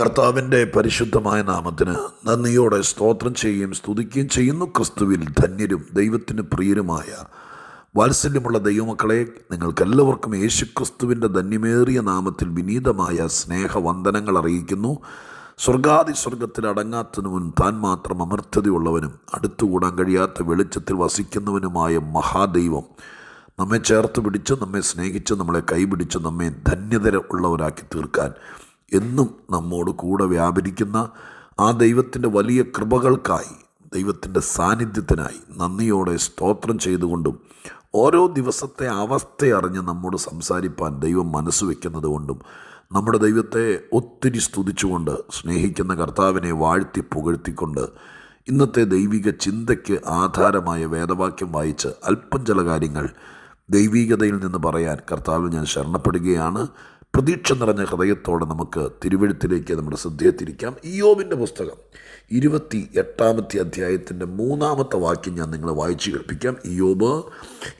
കർത്താവിന്റെ പരിശുദ്ധമായ നാമത്തിന് നന്ദിയോടെ സ്തോത്രം ചെയ്യുകയും സ്തുതിക്കുകയും ചെയ്യുന്നു. ക്രിസ്തുവിൽ ധന്യരും ദൈവത്തിന് പ്രിയരുമായ വാത്സല്യമുള്ള ദൈവമക്കളെ നിങ്ങൾക്കെല്ലാവർക്കും യേശു ക്രിസ്തുവിന്റെ ധന്യമേറിയ നാമത്തിൽ വിനീതമായ സ്നേഹവന്ദനങ്ങൾ അറിയിക്കുന്നു. സ്വർഗാദി സ്വർഗത്തിൽ അടങ്ങാത്തവനും താൻ മാത്രം അമർത്തതയുള്ളവനും അടുത്തുകൂടാൻ കഴിയാത്ത വെളിച്ചത്തിൽ വസിക്കുന്നവനുമായ മഹാദൈവം നമ്മെ ചേർത്ത് പിടിച്ച് നമ്മെ സ്നേഹിച്ച് നമ്മളെ കൈപിടിച്ച് നമ്മെ ധന്യതര ഉള്ളവരാക്കി തീർക്കാൻ എന്നും നമ്മോട് കൂടെ വ്യാപരിക്കുന്ന ആ ദൈവത്തിന്റെ വലിയ കൃപകൾക്കായി ദൈവത്തിന്റെ സാന്നിധ്യത്തിനായി നന്ദിയോടെ സ്തോത്രം ചെയ്തുകൊണ്ടും ഓരോ ദിവസത്തെ അവസ്ഥ അറിഞ്ഞ് നമ്മോട് സംസാരിപ്പാൻ ദൈവം മനസ്സ് വയ്ക്കുന്നത് കൊണ്ടും നമ്മുടെ ദൈവത്തെ ഒത്തിരി സ്തുതിച്ചുകൊണ്ട് സ്നേഹിക്കുന്ന കർത്താവിനെ വാഴ്ത്തി പുകഴ്ത്തിക്കൊണ്ട് ഇന്നത്തെ ദൈവിക ചിന്തയ്ക്ക് ആധാരമായ വേദവാക്യം വായിച്ച് അല്പം ചില കാര്യങ്ങൾ ദൈവികതയിൽ നിന്ന് പറയാൻ കർത്താവിൽ ഞാൻ ശരണപ്പെടുകയാണ്. പ്രതീക്ഷ നിറഞ്ഞ ഹൃദയത്തോടെ നമുക്ക് തിരുവഴുത്തിലേക്ക് നമ്മുടെ ശ്രദ്ധയെ തിരിക്കാം. ഇയോബിന്റെ പുസ്തകം ഇരുപത്തി എട്ടാമത്തെ അധ്യായത്തിന്റെ മൂന്നാമത്തെ വാക്യം ഞാൻ നിങ്ങളെ വായിച്ചു കേൾപ്പിക്കാം. ഇയോബ്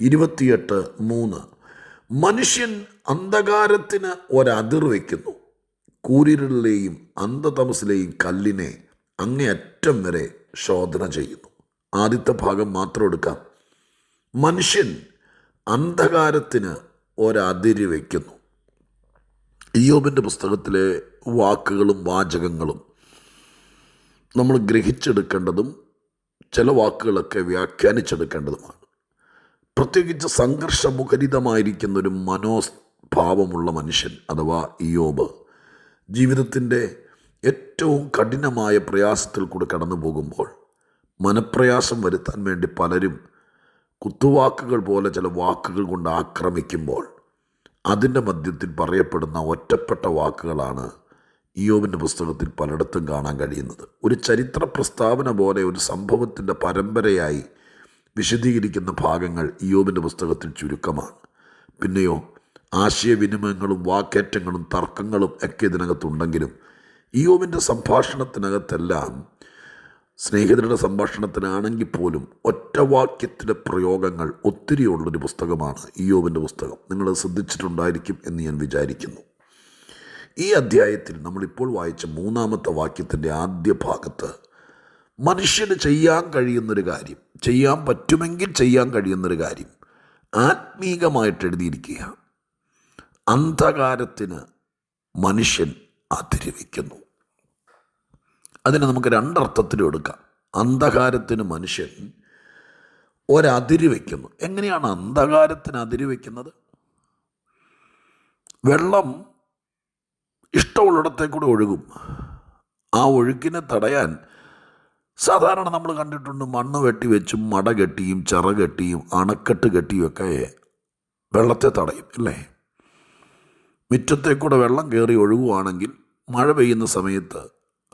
ഇരുപത്തിയെട്ട് മൂന്ന്. മനുഷ്യൻ അന്ധകാരത്തിന് ഒരതിർ വയ്ക്കുന്നു. കൂരിരുളിലെയും അന്ധതമസിലെയും കല്ലിനെ അങ്ങേയറ്റം വരെ ശോധന ചെയ്യുന്നു. ആദ്യത്തെ ഭാഗം മാത്രം എടുക്കാം. മനുഷ്യൻ അന്ധകാരത്തിന് ഒരതിര് വയ്ക്കുന്നു. ഇയോബിന്റെ പുസ്തകത്തിലെ വാക്കുകളും വാചകങ്ങളും നമ്മൾ ഗ്രഹിച്ചെടുക്കേണ്ടതും ചില വാക്കുകളൊക്കെ വ്യാഖ്യാനിച്ചെടുക്കേണ്ടതുമാണ്. പ്രത്യേകിച്ച് സംഘർഷമുഖരിതമായിരിക്കുന്ന ഒരു മനോഭാവമുള്ള മനുഷ്യൻ അഥവാ ഇയോബ് ജീവിതത്തിന്റെ ഏറ്റവും കഠിനമായ പ്രയാസത്തിൽ കൂടെ കടന്നു പോകുമ്പോൾ മനപ്രയാസം വരുത്താൻ വേണ്ടി പലരും കുത്തുവാക്കുകൾ പോലെ ചില വാക്കുകൾ കൊണ്ട് ആക്രമിക്കുമ്പോൾ അതിന്റെ മധ്യത്തിൽ പറയപ്പെടുന്ന ഒറ്റപ്പെട്ട വാക്കുകളാണ് ഇയോബിന്റെ പുസ്തകത്തിൽ പലയിടത്തും കാണാൻ കഴിയുന്നത്. ഒരു ചരിത്ര പ്രസ്താവന പോലെ ഒരു സംഭവത്തിന്റെ പരമ്പരയായി വിശദീകരിക്കുന്ന ഭാഗങ്ങൾ ഇയോബിന്റെ പുസ്തകത്തിൽ ചുരുക്കമാണ്. പിന്നെയോ ആശയവിനിമയങ്ങളും വാക്കേറ്റങ്ങളും തർക്കങ്ങളും ഒക്കെ ഇതിനകത്തുണ്ടെങ്കിലും ഇയോബിന്റെ സംഭാഷണത്തിനകത്തെല്ലാം സ്നേഹിതരുടെ സംഭാഷണത്തിനാണെങ്കിൽ പോലും ഒറ്റവാക്യത്തിന്റെ പ്രയോഗങ്ങൾ ഒത്തിരിയുള്ളൊരു പുസ്തകമാണ് ഇയോബിന്റെ പുസ്തകം. നിങ്ങൾ ശ്രദ്ധിച്ചിട്ടുണ്ടായിരിക്കും എന്ന് ഞാൻ വിചാരിക്കുന്നു. ഈ അധ്യായത്തിൽ നമ്മളിപ്പോൾ വായിച്ച മൂന്നാമത്തെ വാക്യത്തിന്റെ ആദ്യ ഭാഗത്ത് മനുഷ്യന് ചെയ്യാൻ കഴിയുന്നൊരു കാര്യം ചെയ്യാൻ പറ്റുമെങ്കിൽ ചെയ്യാൻ കഴിയുന്നൊരു കാര്യം ആത്മീകമായിട്ട് എഴുതിയിരിക്കുക അന്ധകാരത്തിന് മനുഷ്യൻ അതിരുവയ്ക്കുന്നു അതിനെ നമുക്ക് രണ്ടർത്ഥത്തിലും എടുക്കാം. അന്ധകാരത്തിന് മനുഷ്യൻ ഒരതിര് വയ്ക്കുന്നു എങ്ങനെയാണ് അന്ധകാരത്തിന് അതിര് വയ്ക്കുന്നത് വെള്ളം ഇഷ്ടമുള്ളിടത്തേക്കൂടെ ഒഴുകും. ആ ഒഴുക്കിനെ തടയാൻ സാധാരണ നമ്മൾ കണ്ടിട്ടുണ്ട് മണ്ണ് വെട്ടി വെച്ചും മട കെട്ടിയും ചിറ കെട്ടിയും അണക്കെട്ട് കെട്ടിയുമൊക്കെ വെള്ളത്തെ തടയും അല്ലേ? മുറ്റത്തേക്കൂടെ വെള്ളം കയറി ഒഴുകുവാണെങ്കിൽ മഴ പെയ്യുന്ന സമയത്ത്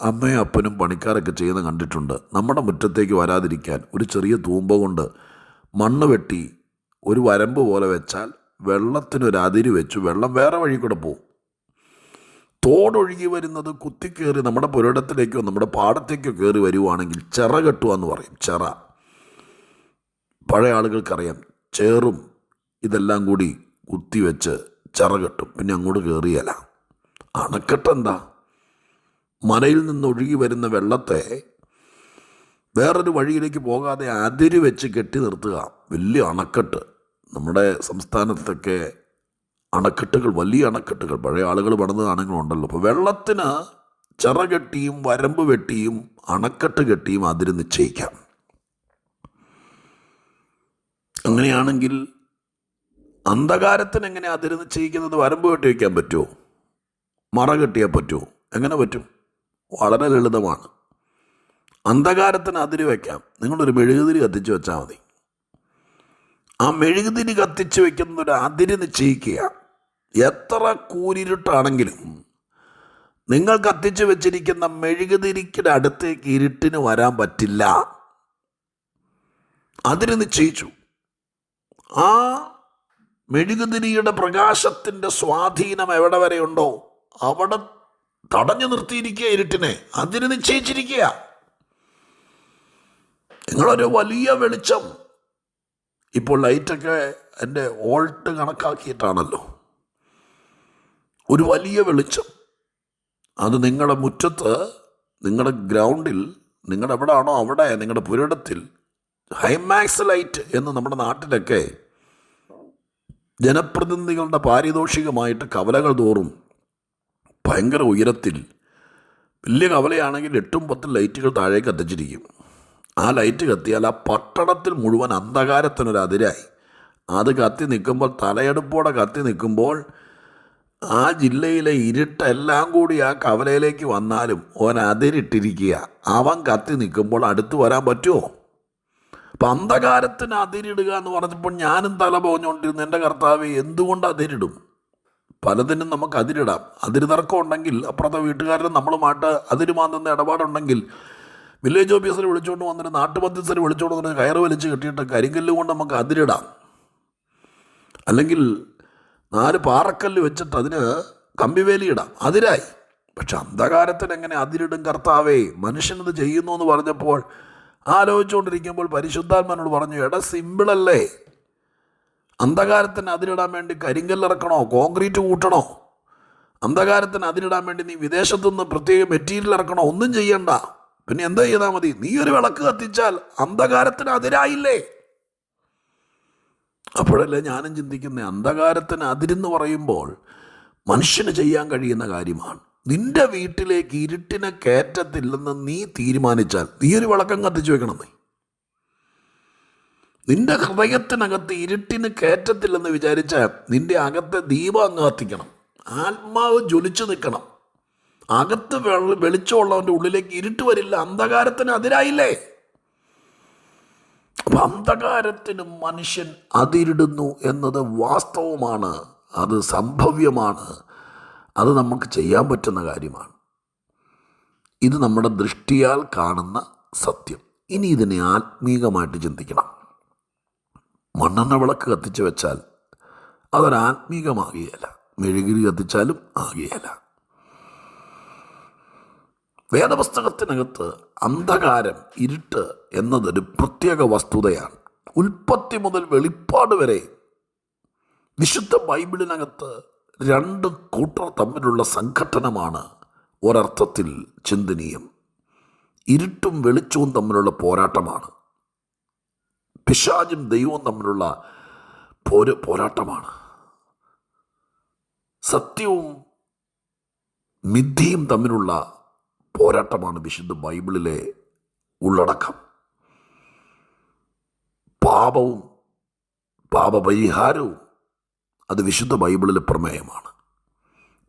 അമ്മയും അപ്പനും പണിക്കാരൊക്കെ ചെയ്യുന്ന കണ്ടിട്ടുണ്ട്. നമ്മുടെ മുറ്റത്തേക്ക് വരാതിരിക്കാൻ ഒരു ചെറിയ തൂമ്പ കൊണ്ട് മണ്ണ് വെട്ടി ഒരു വരമ്പ് പോലെ വെച്ചാൽ വെള്ളത്തിനൊരു അതിര് വെച്ചു വെള്ളം വേറെ വഴി കൂടെ പോകും തോടൊഴുകി വരുന്നത് കുത്തിക്കേറി നമ്മുടെ പുരയിടത്തിലേക്കോ നമ്മുടെ പാടത്തേക്കോ കയറി വരുവാണെങ്കിൽ ചിറ കെട്ടുക എന്ന് പറയും. ചിറ. പഴയ ആളുകൾക്കറിയാം ചേറും ഇതെല്ലാം കൂടി കുത്തിവെച്ച് ചിറ കെട്ടും. പിന്നെ അങ്ങോട്ട് കയറിയല്ല അണക്കെട്ടെന്താ മനയിൽ നിന്നൊഴുകി വരുന്ന വെള്ളത്തെ വേറൊരു വഴിയിലേക്ക് പോകാതെ അതിര് വെച്ച് കെട്ടി നിർത്തുക. വലിയ അണക്കെട്ട്. നമ്മുടെ സംസ്ഥാനത്തൊക്കെ അണക്കെട്ടുകൾ വലിയ അണക്കെട്ടുകൾ. പഴയ ആളുകൾ പണിതതാണെങ്കിലുണ്ടല്ലോ അപ്പോൾ വെള്ളത്തിന് ചിറ കെട്ടിയും വരമ്പ് വെട്ടിയും അണക്കെട്ട് കെട്ടിയും അതിര് നിശ്ചയിക്കാം. അങ്ങനെയാണെങ്കിൽ അന്ധകാരത്തിന് എങ്ങനെ അതിര് നിശ്ചയിക്കുന്നത്? വരമ്പ് കെട്ടി വയ്ക്കാൻ പറ്റുമോ മറ കെട്ടിയാൽ പറ്റുമോ എങ്ങനെ പറ്റും? വളരെ ലളിതമാണ്. അന്ധകാരത്തിന് അതിര് വയ്ക്കാം നിങ്ങളൊരു മെഴുകുതിരി കത്തിച്ച് വെച്ചാൽ മതി. ആ മെഴുകുതിരി കത്തിച്ച് വയ്ക്കുന്നൊരു അതിര് നിശ്ചയിക്കുക. എത്ര കൂരിരുട്ടാണെങ്കിലും നിങ്ങൾ കത്തിച്ച് വെച്ചിരിക്കുന്ന മെഴുകുതിരിക്കിടെ അടുത്തേക്ക് ഇരുട്ടിന് വരാൻ പറ്റില്ല. അതിന് നിശ്ചയിച്ചു. ആ മെഴുകുതിരിയുടെ പ്രകാശത്തിന്റെ സ്വാധീനം എവിടെ വരെയുണ്ടോ? അവിടെ തടഞ്ഞു നിർത്തിയിരിക്കുക ഇരുട്ടിനെ. അതിന് നിശ്ചയിച്ചിരിക്കുക. നിങ്ങളൊരു വലിയ വെളിച്ചം. ഇപ്പോൾ ലൈറ്റൊക്കെ എന്റെ ഓൾട്ട് കണക്കാക്കിയിട്ടാണല്ലോ. ഒരു വലിയ വെളിച്ചം. അത് നിങ്ങളുടെ മുറ്റത്ത് നിങ്ങളുടെ ഗ്രൗണ്ടിൽ നിങ്ങളുടെ എവിടെയാണോ അവിടെ നിങ്ങളുടെ പുരടത്തിൽ ഹൈമാക്സ് ലൈറ്റ് എന്ന് നമ്മുടെ നാട്ടിലൊക്കെ ജനപ്രതിനിധികളുടെ പാരിതോഷികമായിട്ട് കവലകൾ തോറും ഭയങ്കര ഉയരത്തിൽ. വലിയ കവലയാണെങ്കിൽ എട്ടും പത്തും ലൈറ്റുകൾ താഴേക്ക് കത്തിച്ചിരിക്കും ആ ലൈറ്റ് കത്തിയാൽ ആ പട്ടണത്തിൽ മുഴുവൻ അന്ധകാരത്തിനൊരതിരായി. അത് കത്തി നിൽക്കുമ്പോൾ തലയെടുപ്പോടെ കത്തി നിൽക്കുമ്പോൾ ആ ജില്ലയിലെ ഇരുട്ടെല്ലാം കൂടി ആ കവലയിലേക്ക് വന്നാലും ഓൻ അവൻ കത്തി നിൽക്കുമ്പോൾ അടുത്ത് വരാൻ പറ്റുമോ? അപ്പം അന്ധകാരത്തിന് അതിരിടുക എന്ന് പറഞ്ഞപ്പോൾ ഞാനും തല പോഞ്ഞുകൊണ്ടിരുന്നു. എന്റെ കർത്താവ് എന്തുകൊണ്ട് അതിരിടും? പലതിനും നമുക്ക് അതിരിടാം. അതിര് തർക്കം ഉണ്ടെങ്കിൽ അപ്പുറത്തെ വീട്ടുകാരൻ നമ്മളുമായിട്ട് അതിര് മാന്തുന്ന ഇടപാടുണ്ടെങ്കിൽ വില്ലേജ് ഓഫീസറെ വിളിച്ചുകൊണ്ട് വന്നിട്ട് നാട്ടുമധ്യസ്ഥരെ വിളിച്ചുകൊണ്ട് വന്നിട്ട് കയറ് വലിച്ച് കെട്ടിയിട്ട് കരിങ്കല്ല് കൊണ്ട് നമുക്ക് അതിരിടാം. അല്ലെങ്കിൽ നാല് പാറക്കല്ല് വെച്ചിട്ട് അതിന് കമ്പിവേലി ഇടാം. അതിരായി. പക്ഷെ അന്ധകാരത്തിന് എങ്ങനെ അതിരിടും കർത്താവേ? മനുഷ്യനത് ചെയ്യുന്നു എന്ന് പറഞ്ഞപ്പോൾ ആലോചിച്ചുകൊണ്ടിരിക്കുമ്പോൾ പരിശുദ്ധാത്മാനോട് പറഞ്ഞു എടാ സിമ്പിളല്ലേ അന്ധകാരത്തിന് അതിരിടാൻ വേണ്ടി കരിങ്കല്ലിറക്കണോ കോൺക്രീറ്റ് കൂട്ടണോ? അന്ധകാരത്തിന് അതിരിടാൻ വേണ്ടി നീ വിദേശത്തു നിന്ന് പ്രത്യേക മെറ്റീരിയൽ ഇറക്കണോ? ഒന്നും ചെയ്യണ്ട. പിന്നെ എന്താ ചെയ്താൽ മതി? നീ ഒരു വിളക്ക് കത്തിച്ചാൽ അന്ധകാരത്തിന് അതിരായില്ലേ? അപ്പോഴല്ലേ ഞാനും ചിന്തിക്കുന്നത് അന്ധകാരത്തിന് അതിരെന്ന് പറയുമ്പോൾ മനുഷ്യന് ചെയ്യാൻ കഴിയുന്ന കാര്യമാണ്. നിന്റെ വീട്ടിലേക്ക് ഇരുട്ടിനെ കയറ്റത്തില്ലെന്ന് നീ തീരുമാനിച്ചാൽ നീ ഒരു വിളക്കം കത്തിച്ചു വെക്കണം നീ നിന്റെ ഹൃദയത്തിനകത്ത് ഇരുട്ടിന് കയറ്റത്തില്ലെന്ന് വിചാരിച്ചാൽ നിന്റെ അകത്തെ ദീപം അങ്ങ് കത്തിക്കണം. ആത്മാവ് ജ്വലിച്ചു നിൽക്കണം. അകത്ത് വെളിച്ചമുള്ളവന്റെ ഉള്ളിലേക്ക് ഇരുട്ട് വരില്ല. അന്ധകാരത്തിന് അതിരായില്ലേ? അപ്പം അന്ധകാരത്തിന് മനുഷ്യൻ അതിരിടുന്നു എന്നത് വാസ്തവമാണ്. അത് സംഭവ്യമാണ്. അത് നമുക്ക് ചെയ്യാൻ പറ്റുന്ന കാര്യമാണ്. ഇത് നമ്മുടെ ദൃഷ്ടിയാൽ കാണുന്ന സത്യം. ഇനി ഇതിനെ ആത്മീകമായിട്ട് ചിന്തിക്കണം. മണ്ണെണ്ണ വിളക്ക് കത്തിച്ചു വെച്ചാൽ അതൊരാത്മീകമാകുകയല്ല. മെഴുകിരി കത്തിച്ചാലും ആകുകയല്ല. വേദപുസ്തകത്തിനകത്ത് അന്ധകാരം ഇരുട്ട് എന്നതൊരു പ്രത്യേക വസ്തുതയാണ്. ഉൽപ്പത്തി മുതൽ വെളിപ്പാട് വരെ വിശുദ്ധ ബൈബിളിനകത്ത് രണ്ട് കൂട്ടർ തമ്മിലുള്ള സംഘട്ടനമാണ് ഒരർത്ഥത്തിൽ ചിന്തനീയം. ഇരുട്ടും വെളിച്ചവും തമ്മിലുള്ള പോരാട്ടമാണ്. പിശാചും ദൈവവും തമ്മിലുള്ള പോര് പോരാട്ടമാണ്. സത്യവും മിഥ്യയും തമ്മിലുള്ള പോരാട്ടമാണ് വിശുദ്ധ ബൈബിളിലെ ഉള്ളടക്കം. പാപവും പാപപരിഹാരവും അത് വിശുദ്ധ ബൈബിളിലെ പ്രമേയമാണ്.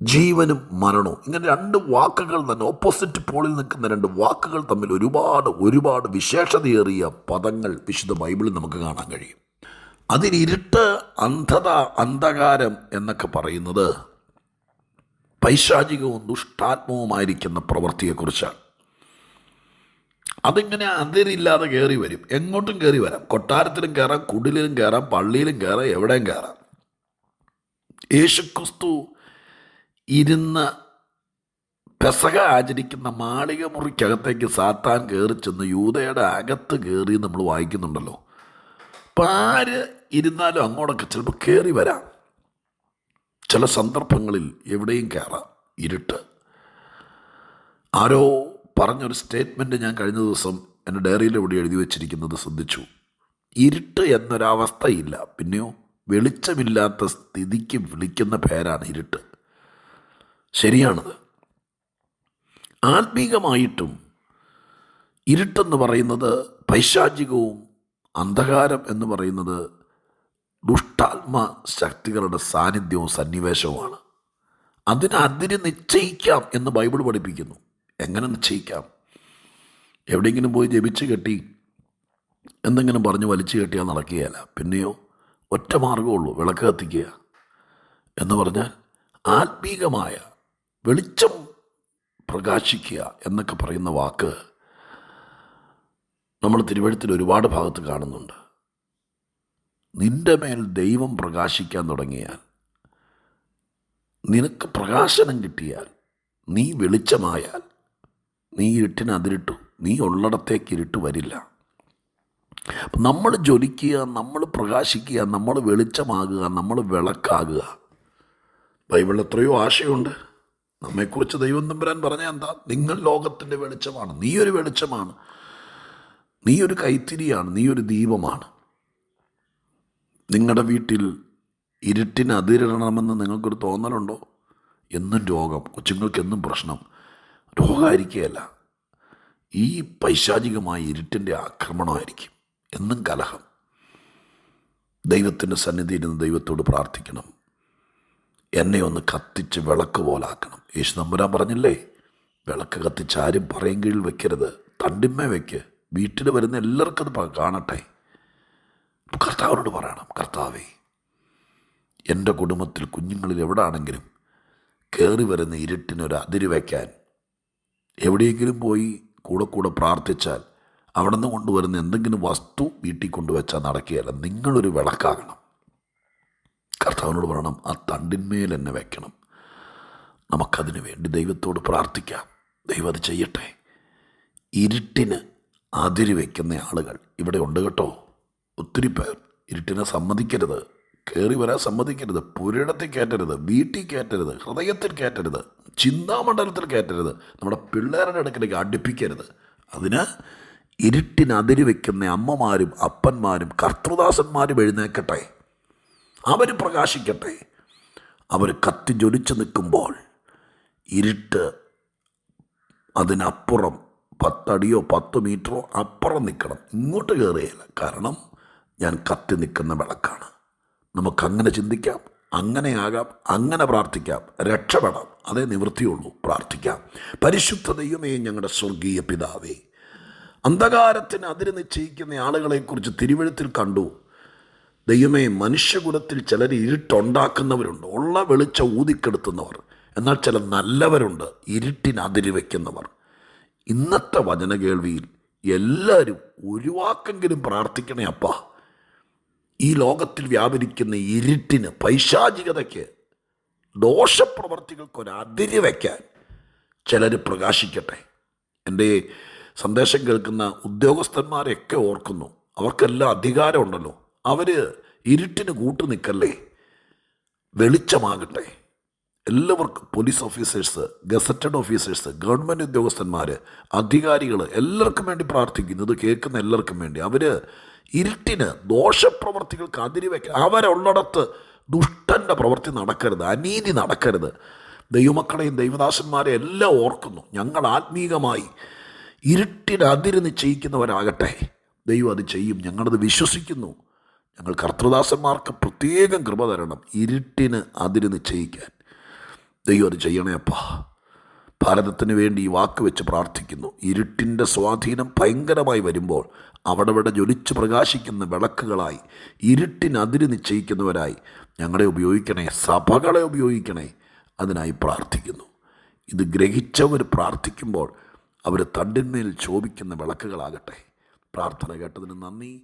ജീവനും മരണവും. ഇങ്ങനെ രണ്ട് വാക്കുകൾ തന്നെ ഓപ്പോസിറ്റ് പോളിൽ നിൽക്കുന്ന രണ്ട് വാക്കുകൾ തമ്മിൽ ഒരുപാട് ഒരുപാട് വിശേഷതയേറിയ പദങ്ങൾ വിശുദ്ധ ബൈബിളിൽ നമുക്ക് കാണാൻ കഴിയും. അതിന് ഇരുട്ട് അന്ധത അന്ധകാരം എന്നൊക്കെ പറയുന്നത് പൈശാചികവും ദുഷ്ടാത്മവുമായിരിക്കുന്ന പ്രവൃത്തിയെക്കുറിച്ചാണ്. അതിങ്ങനെ അതിരില്ലാതെ കയറി വരും. എങ്ങോട്ടും കയറി വരാം. കൊട്ടാരത്തിലും കയറാം കുടിലും കയറാം പള്ളിയിലും കയറാം എവിടെയും കയറാം യേശുക്രിസ്തു ഇരുന്ന് പെസക ആചരിക്കുന്ന മാളിക മുറിക്കകത്തേക്ക് സാത്താൻ കയറി ചെന്ന് യൂതയുടെ അകത്ത് കയറി നമ്മൾ വായിക്കുന്നുണ്ടല്ലോ. അപ്പം ആര് ഇരുന്നാലും അങ്ങോട്ടൊക്കെ ചിലപ്പോൾ കയറി വരാം. ചില സന്ദർഭങ്ങളിൽ എവിടെയും കയറാം ഇരുട്ട്. ആരോ പറഞ്ഞൊരു സ്റ്റേറ്റ്മെന്റ് ഞാൻ കഴിഞ്ഞ ദിവസം എന്റെ ഡയറിയിൽ ഇവിടെ എഴുതി വച്ചിരിക്കുന്നത് ശ്രദ്ധിച്ചു. ഇരുട്ട് എന്നൊരവസ്ഥയില്ല. പിന്നെയോ വെളിച്ചമില്ലാത്ത സ്ഥിതിക്ക് വിളിക്കുന്ന പേരാണ് ഇരുട്ട്. ശരിയാണത്. ആത്മീകമായിട്ടും ഇരുട്ടെന്ന് പറയുന്നത് പൈശാചികവും അന്ധകാരം എന്ന് പറയുന്നത് ദുഷ്ടാത്മ ശക്തികളുടെ സാന്നിധ്യവും സന്നിവേശവുമാണ്. അതിന് അതിന് നിശ്ചയിക്കാം എന്ന് ബൈബിൾ പഠിപ്പിക്കുന്നു. എങ്ങനെ നിശ്ചയിക്കാം? എവിടെയെങ്കിലും പോയി ജപിച്ച് കെട്ടി എന്തെങ്കിലും പറഞ്ഞ് വലിച്ചു കെട്ടിയാൽ നടക്കുകയല്ല. പിന്നെയോ ഒറ്റ മാർഗമുള്ളൂ വിളക്ക് കത്തിക്കുക എന്ന് പറഞ്ഞാൽ ആത്മീകമായ വെളിച്ചം പ്രകാശിക്കുക എന്നൊക്കെ പറയുന്ന വാക്ക് നമ്മൾ തിരുവഴുത്തിൽ ഒരുപാട് ഭാഗത്ത് കാണുന്നുണ്ട്. നിന്റെ മേൽ ദൈവം പ്രകാശിക്കാൻ തുടങ്ങിയാൽ നിനക്ക് പ്രകാശനം കിട്ടിയാൽ നീ വെളിച്ചമായാൽ നീ ഇരുട്ടിന് അതിരിട്ടു നീ ഉള്ളിടത്തേക്ക് ഇരുട്ട് വരില്ല. നമ്മൾ ജ്വലിക്കുക നമ്മൾ പ്രകാശിക്കുക നമ്മൾ വെളിച്ചമാകുക നമ്മൾ വിളക്കാകുക. ബൈബിളിൽ എത്രയോ ആശയമുണ്ട്. നമ്മെക്കുറിച്ച് ദൈവം തമ്പുരാൻ പറഞ്ഞ എന്താ? നിങ്ങൾ ലോകത്തിന്റെ വെളിച്ചമാണ്. നീ ഒരു വെളിച്ചമാണ്. നീ ഒരു കൈത്തിരിയാണ്. നീ ഒരു ദീപമാണ്. നിങ്ങളുടെ വീട്ടിൽ ഇരുട്ടിന് അതിരിടണമെന്ന് നിങ്ങൾക്കൊരു തോന്നലുണ്ടോ? എന്നും രോഗം. കൊച്ചുങ്ങൾക്ക് എന്നും പ്രശ്നം. രോഗമായിരിക്കുകയല്ല. ഈ പൈശാചികമായ ഇരുട്ടിന്റെ ആക്രമണമായിരിക്കും. എന്നും കലഹം. ദൈവത്തിന്റെ സന്നിധിയിൽ നിന്ന് ദൈവത്തോട് പ്രാർത്ഥിക്കണം. എന്നെ ഒന്ന് കത്തിച്ച് വിളക്ക് പോലാക്കണം. യേശു നമ്പുരാൻ പറഞ്ഞില്ലേ? വിളക്ക് കത്തിച്ച് ആരും പറയും കീഴിൽ വെക്കരുത്. തണ്ടിമ്മേ വെക്ക്. വീട്ടിൽ വരുന്ന എല്ലാവർക്കും അത് കാണട്ടെ. കർത്താവിനോട് പറയണം കർത്താവേ എന്റെ കുടുംബത്തിൽ കുഞ്ഞുങ്ങളിൽ എവിടാണെങ്കിലും കയറി വരുന്ന ഇരുട്ടിനൊരു അതിര് വയ്ക്കാൻ എവിടെയെങ്കിലും പോയി കൂടെ കൂടെ പ്രാർത്ഥിച്ചാൽ അവിടെ നിന്ന് കൊണ്ടുവരുന്ന എന്തെങ്കിലും വസ്തു വീട്ടിൽ കൊണ്ടുവച്ചാൽ നടക്കുകയല്ല. നിങ്ങളൊരു വിളക്കാകണം. കർത്താവിനോട് പറയണം ആ തണ്ടിന്മേൽ എന്നെ വയ്ക്കണം നമുക്കതിനു വേണ്ടി ദൈവത്തോട് പ്രാർത്ഥിക്കാം. ദൈവം അത് ചെയ്യട്ടെ. ഇരുട്ടിന് അതിരി വയ്ക്കുന്ന ആളുകൾ ഇവിടെ ഉണ്ട് കേട്ടോ. ഒത്തിരി പേർ ഇരുട്ടിനെ സമ്മതിക്കരുത്. കയറി വരാൻ സമ്മതിക്കരുത്. പുരയിടത്തിൽ കയറ്റരുത്. വീട്ടിൽ കയറ്റരുത്. ഹൃദയത്തിൽ കയറ്റരുത്. ചിന്താമണ്ഡലത്തിൽ കയറ്റരുത്. നമ്മുടെ പിള്ളേരുടെ ഇടയ്ക്കിടയ്ക്ക് അടുപ്പിക്കരുത്. അതിന് ഇരുട്ടിന് അതിരി വയ്ക്കുന്ന അമ്മമാരും അപ്പന്മാരും കർത്തൃദാസന്മാരും എഴുന്നേക്കട്ടെ അവർ പ്രകാശിക്കട്ടെ. അവർ കത്തി ജ്വലിച്ച് നിൽക്കുമ്പോൾ ഇരുട്ട് അതിനപ്പുറം പത്തടിയോ പത്ത് മീറ്ററോ അപ്പുറം നിൽക്കണം. ഇങ്ങോട്ട് കയറുകയില്ല കാരണം ഞാൻ കത്തി നിൽക്കുന്ന വിളക്കാണ്. നമുക്കങ്ങനെ ചിന്തിക്കാം അങ്ങനെയാകാം അങ്ങനെ പ്രാർത്ഥിക്കാം. രക്ഷപ്പെടാം അതേ നിവൃത്തിയുള്ളൂ. പ്രാർത്ഥിക്കാം. പരിശുദ്ധ ദൈവമേ ഞങ്ങളുടെ സ്വർഗീയ പിതാവേ അന്ധകാരത്തിന് അതിര് നിശ്ചയിക്കുന്ന ആളുകളെക്കുറിച്ച് തിരുവഴുത്തിൽ കണ്ടു. ദൈവമേ മനുഷ്യകുലത്തിൽ ചിലർ ഇരുട്ടുണ്ടാക്കുന്നവരുണ്ട്. ഉള്ള വെളിച്ചം ഊതിക്കെടുത്തുന്നവർ. എന്നാൽ ചില നല്ലവരുണ്ട് ഇരുട്ടിന് അതിരി വയ്ക്കുന്നവർ ഇന്നത്തെ വചന കേൾവിയിൽ എല്ലാവരും ഒരു വാക്കെങ്കിലും പ്രാർത്ഥിക്കണേ അപ്പാ. ഈ ലോകത്തിൽ വ്യാപരിക്കുന്ന ഇരുട്ടിന് പൈശാചികതയ്ക്ക് ദോഷപ്രവർത്തികൾക്കൊരതിരി വയ്ക്കാൻ ചിലർ പ്രകാശിക്കട്ടെ. എന്റെ സന്ദേശം കേൾക്കുന്ന ഉദ്യോഗസ്ഥന്മാരെയൊക്കെ ഓർക്കുന്നു. അവർക്കെല്ലാം അധികാരമുണ്ടല്ലോ. അവർ ഇരുട്ടിന് കൂട്ടു നിൽക്കല്ലേ വെളിച്ചമാകട്ടെ. എല്ലാവർക്കും police officers gazetted officers government ഉദ്യോഗസ്ഥന്മാർ അധികാരികൾ എല്ലാവർക്കും വേണ്ടി പ്രാർത്ഥിക്കുന്നത് കേൾക്കുന്ന എല്ലാവർക്കും വേണ്ടി. അവർ ഇരുട്ടിന് ദോഷപ്രവർത്തികൾക്ക് അതിരി വയ്ക്കുക അവരുള്ളിടത്ത് ദുഷ്ടന്റെ പ്രവൃത്തി നടക്കരുത് അനീതി നടക്കരുത്. ദൈവമക്കളെയും ദൈവദാസന്മാരെ എല്ലാം ഓർക്കുന്നു. ഞങ്ങൾ ആത്മീകമായി ഇരുട്ടിന് അതിര് നിശ്ചയിക്കുന്നവരാകട്ടെ. ദൈവം അത് ചെയ്യും. ഞങ്ങളത് വിശ്വസിക്കുന്നു. ഞങ്ങൾ കർത്തൃദാസന്മാർക്ക് പ്രത്യേകം കൃപ തരണം. ഇരുട്ടിന് അതിര് നിശ്ചയിക്കാൻ. ദൈവം അത് ചെയ്യണേ അപ്പാ. ഭാരതത്തിന് വേണ്ടി ഈ വാക്ക് വെച്ച് പ്രാർത്ഥിക്കുന്നു. ഇരുട്ടിന്റെ സ്വാധീനം ഭയങ്കരമായി വരുമ്പോൾ അവിടെ ഇവിടെ ജ്വലിച്ച് പ്രകാശിക്കുന്ന വിളക്കുകളായി ഇരുട്ടിനതിര് നിശ്ചയിക്കുന്നവരായി ഞങ്ങളെ ഉപയോഗിക്കണേ സഭകളെ ഉപയോഗിക്കണേ അതിനായി പ്രാർത്ഥിക്കുന്നു. ഇത് ഗ്രഹിച്ചവർ പ്രാർത്ഥിക്കുമ്പോൾ അവർ തണ്ടിന്മേൽ ശോഭിക്കുന്ന വിളക്കുകളാകട്ടെ. പ്രാർത്ഥന കേട്ടതിന് നന്ദി.